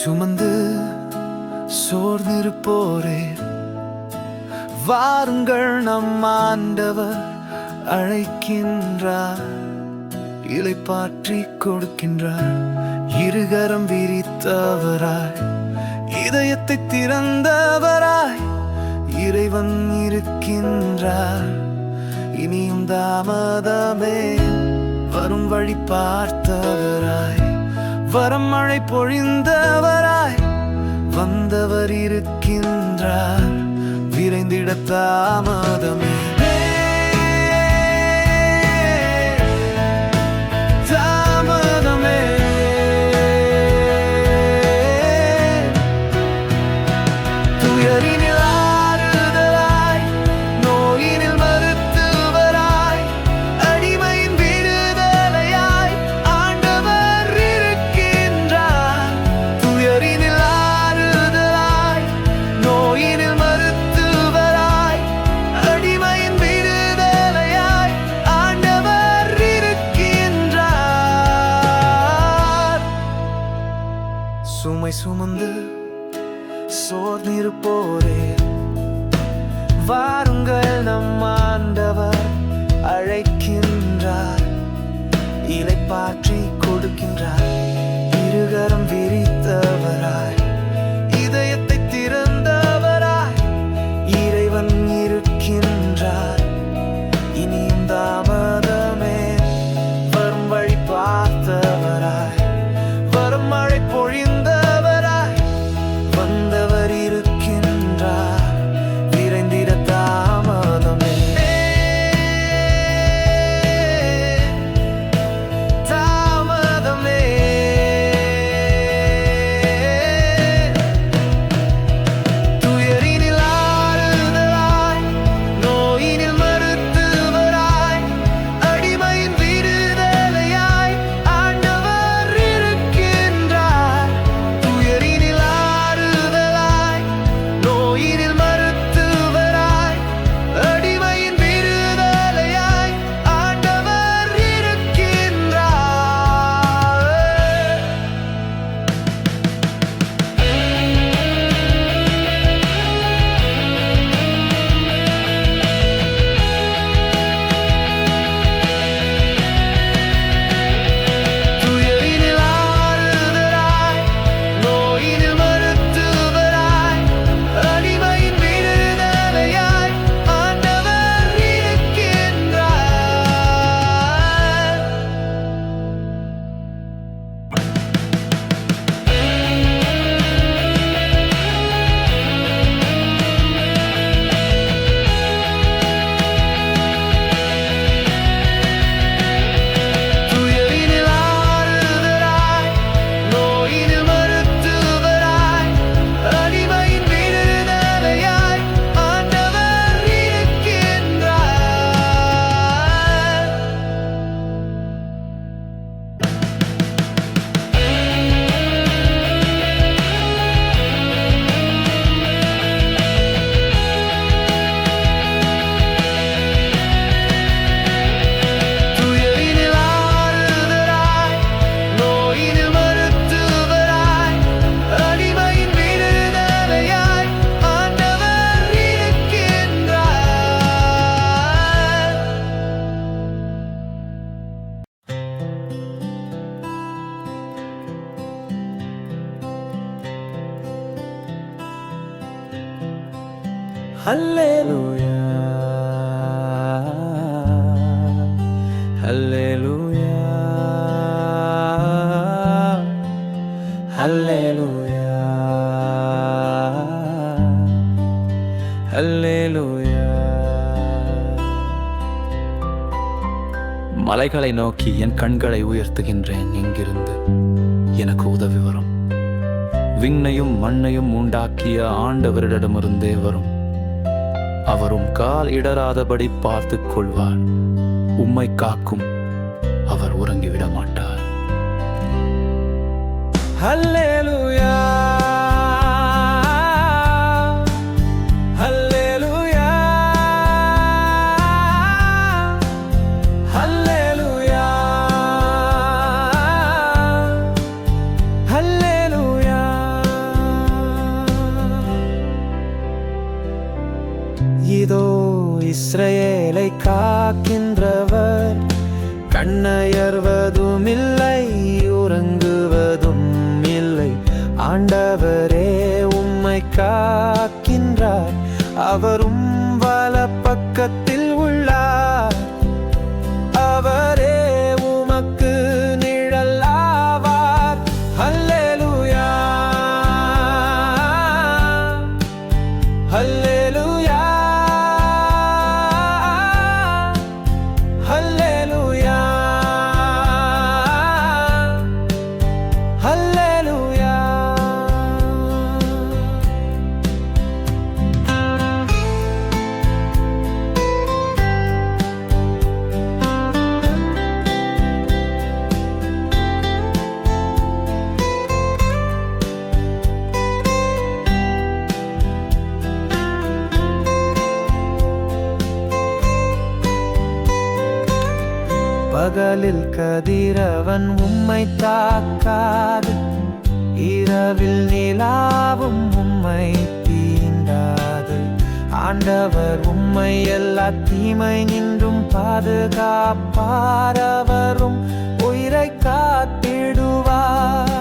சுமந்து சோர்ந்திருப்போரே. வாருங்கள் நம் ஆண்டவர் அழைக்கின்றார் இலை பாற்றி கொடுக்கின்றார் இருகரம் விரித்தவராய் இதயத்தை திறந்தவராய் இறைவன் இருக்கின்றார். இனியும் தாமதமே வரும் வழி பார்த்தவராய். வரமழை பொழிந்தவராய் வந்தவர் இருக்கின்றார். விரைந்திட தாமதமே. சுமை சுமந்து சோர்ந்திருப்போரே. வாருங்கள் நம்மா Hallelujah. Hallelujah. Hallelujah. Hallelujah. மலைகளை நோக்கி என் கண்களை உயர்த்துகின்றேன் இங்கிருந்து எனக்கு உதவி வரும் விண்ணையும் மண்ணையும் உண்டாக்கிய ஆண்டவரிடமிருந்தே வரும் அவரும் கால் இடராதபடி பார்த்துக் கொள்வார். உம்மை காக்கும் அவர் உறங்கிவிட மாட்டார் அல்லேலூயா உணர்வதும் இல்லை உறங்குவதும் இல்லை ஆண்டவரே உம்மை காக்கின்றார் அவரும் பகலில் கதிரவன் உம்மை தாக்காது. இரவில் நிலாவும் உம்மை தீண்டாது. ஆண்டவர் உம்மை எல்லா தீமை நின்றும் பாதுகாப்பார் அவரும் உயிரை காத்திடுவார்.